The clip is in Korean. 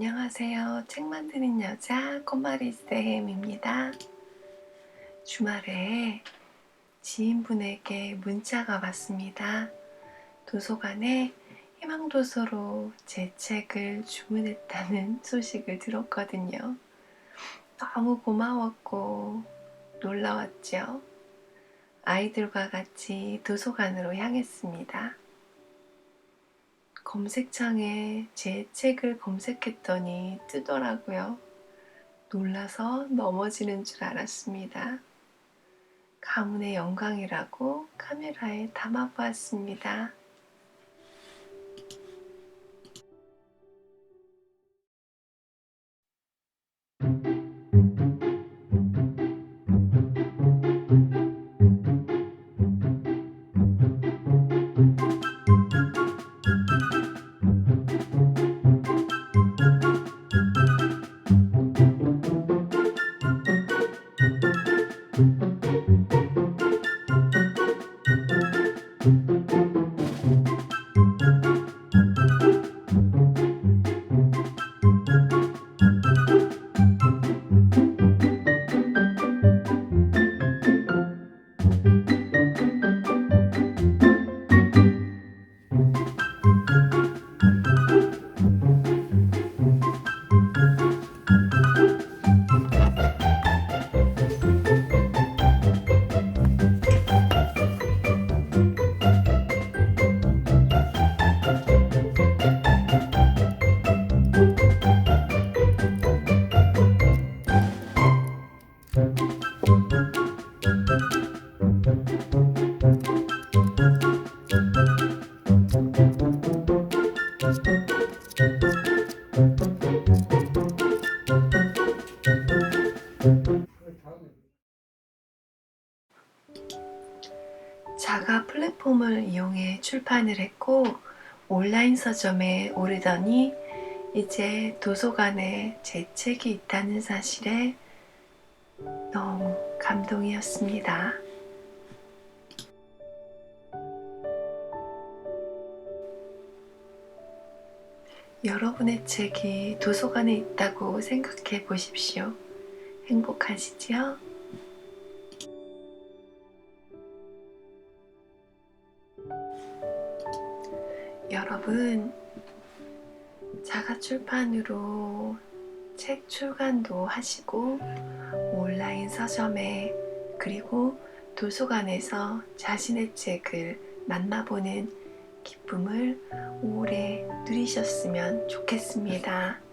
안녕하세요. 책 만드는 여자 꼬마리쌤입니다. 주말에 지인분에게 문자가 왔습니다. 도서관에 희망도서로 제 책을 주문했다는 소식을 들었거든요. 너무 고마웠고 놀라웠죠. 아이들과 같이 도서관으로 향했습니다. 검색창에 제 책을 검색했더니 뜨더라고요. 놀라서 넘어지는 줄 알았습니다. 가문의 영광이라고 카메라에 담아보았습니다. 자가 플랫폼을 이용해 출판을 했고 온라인 서점에 오르더니 이제 도서관에 제 책이 있다는 사실에 너무 감동이었습니다. 여러분의 책이 도서관에 있다고 생각해 보십시오. 행복하시지요? 여러분, 자가 출판으로 책 출간도 하시고 온라인 서점에 그리고 도서관에서 자신의 책을 만나보는 기쁨을 오래 누리셨으면 좋겠습니다.